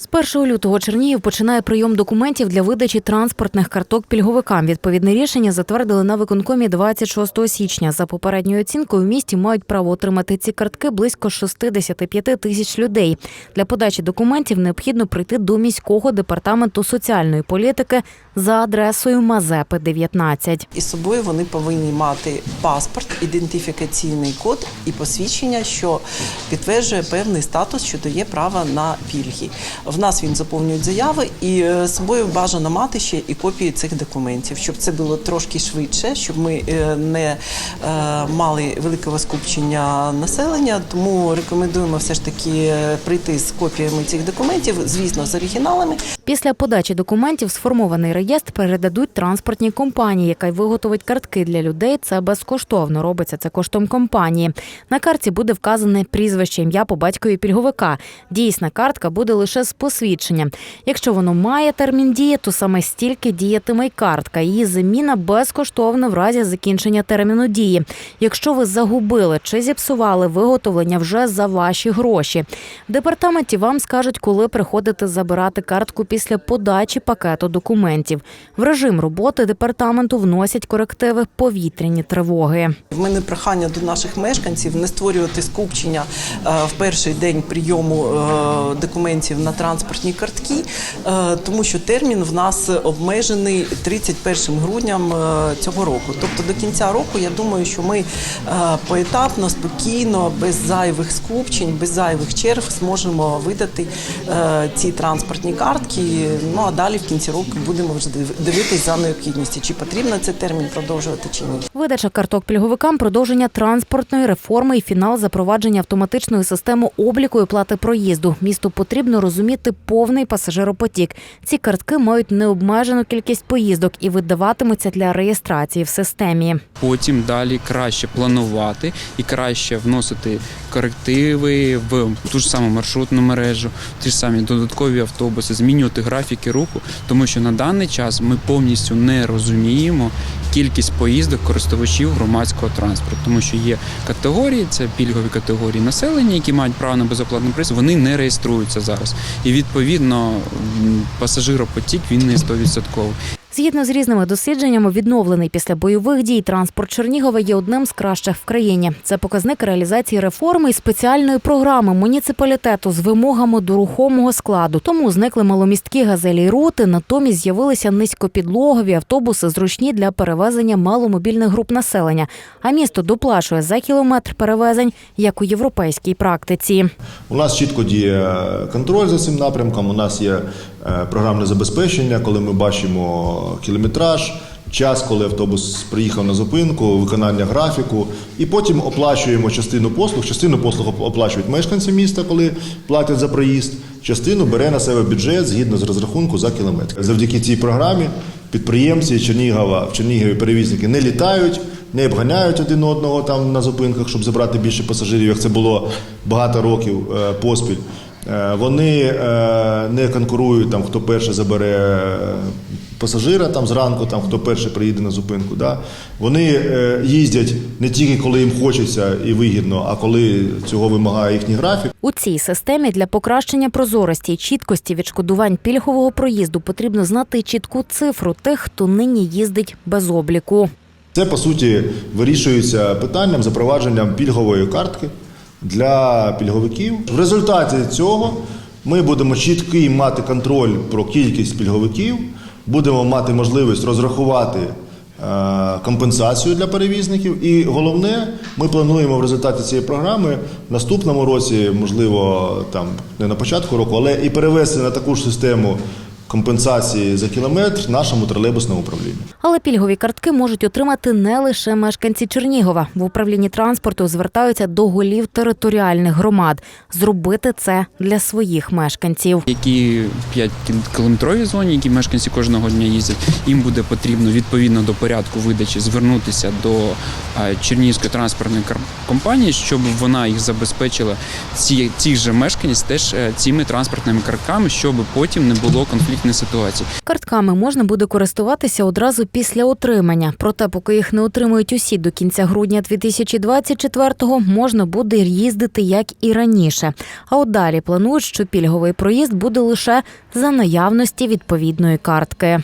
З 1 лютого Чернігів починає прийом документів для видачі транспортних карток пільговикам. Відповідне рішення затвердили на виконкомі 26 січня. За попередньою оцінкою в місті мають право отримати ці картки близько 65 тисяч людей. Для подачі документів необхідно прийти до міського департаменту соціальної політики за адресою Мазепи 19. Із собою вони повинні мати паспорт, ідентифікаційний код і посвідчення, що підтверджує певний статус, що дає право на пільги. В нас він заповнюють заяви, і е, з собою бажано мати ще і копії цих документів, щоб це було трошки швидше, щоб ми е, не е, мали великого скупчення населення. Тому рекомендуємо все ж таки прийти з копіями цих документів, звісно, з оригіналами. Після подачі документів сформований реєстр передадуть транспортній компанії, яка й виготовить картки для людей. Це безкоштовно робиться це коштом компанії. На картці буде вказане прізвище, ім'я по батькові пільговика. Дійсна картка буде лише з посвідченням. Якщо воно має термін дії, то саме стільки діятиме й картка. Її заміна безкоштовна в разі закінчення терміну дії. Якщо ви загубили чи зіпсували виготовлення вже за ваші гроші. В департаменті вам скажуть, коли приходити забирати картку після подачі пакету документів. В режим роботи департаменту вносять корективи повітряні тривоги. В мене прохання до наших мешканців не створювати скупчення е, в перший день прийому е, документів на транспортні картки, е, тому що термін в нас обмежений 31 грудням цього року. Тобто до кінця року я думаю, що ми поетапно, спокійно, без зайвих скупчень, без зайвих черг зможемо видати ці транспортні картки. Ну а далі в кінці року будемо вже див- дивитись за необхідністю, чи потрібно цей термін продовжувати чи ні. Видача карток пільговикам, продовження транспортної реформи і фінал запровадження автоматичної системи обліку і плати проїзду. Місту потрібно розуміти повний пасажиропотік. Ці картки мають необмежену кількість поїздок і видаватимуться для реєстрації в системі. Потім далі краще планувати і краще вносити корективи в ту ж саму маршрутну мережу, ті ж самі додаткові автобуси, змінювати графіки руху, тому що на даний час ми повністю не розуміємо кількість поїздок користувачів громадського транспорту, тому що є категорії, це пільгові категорії населення, які мають право на безоплатний проїзд, вони не реєструються зараз. І відповідно пасажиропотік він не 100%. Згідно з різними дослідженнями, відновлений після бойових дій транспорт Чернігова є одним з кращих в країні. Це показник реалізації реформи і спеціальної програми муніципалітету з вимогами до рухомого складу. Тому зникли маломісткі газелі й рути. Натомість з'явилися низькопідлогові автобуси, зручні для перевезення маломобільних груп населення. А місто доплачує за кілометр перевезень, як у європейській практиці. У нас чітко діє контроль за цим напрямком. У нас є е, програмне забезпечення, коли ми бачимо кілометраж, час, коли автобус приїхав на зупинку, виконання графіку, і потім оплачуємо частину послуг. Частину послуг оплачують мешканці міста, коли платять за проїзд. Частину бере на себе бюджет згідно з розрахунку за кілометр. Завдяки цій програмі підприємці Чернігова в Чернігові перевізники не літають. Не обганяють один одного там на зупинках, щоб забрати більше пасажирів, як це було багато років е, поспіль. Е, Вони е, не конкурують там, хто перше забере пасажира там зранку, там хто перше приїде на зупинку. Да? Вони е, їздять не тільки коли їм хочеться і вигідно, а коли цього вимагає їхній графік. У цій системі для покращення прозорості і чіткості відшкодувань пільгового проїзду потрібно знати чітку цифру тих, хто нині їздить без обліку. Це по суті вирішується питанням запровадженням пільгової картки для пільговиків. В результаті цього ми будемо чіткий мати контроль про кількість пільговиків, будемо мати можливість розрахувати е, компенсацію для перевізників. І головне, ми плануємо в результаті цієї програми в наступному році, можливо, там не на початку року, але і перевести на таку ж систему компенсації за кілометр нашому тролейбусному управлінню. Але пільгові картки можуть отримати не лише мешканці Чернігова. В управлінні транспорту звертаються до голів територіальних громад зробити це для своїх мешканців. які 5 кілометрові зоні, які мешканці кожного дня їздять, їм буде потрібно відповідно до порядку видачі звернутися до е, Чернігівської транспортної компанії, щоб вона їх забезпечила ці ці ж мешканець теж е, цими транспортними картками, щоб потім не було конфліктної ситуації. Картками можна буде користуватися одразу після отримання. Проте, поки їх не отримують усі до кінця грудня 2024-го, можна буде їздити як і раніше. А от далі планують, що пільговий проїзд буде лише за наявності відповідної картки.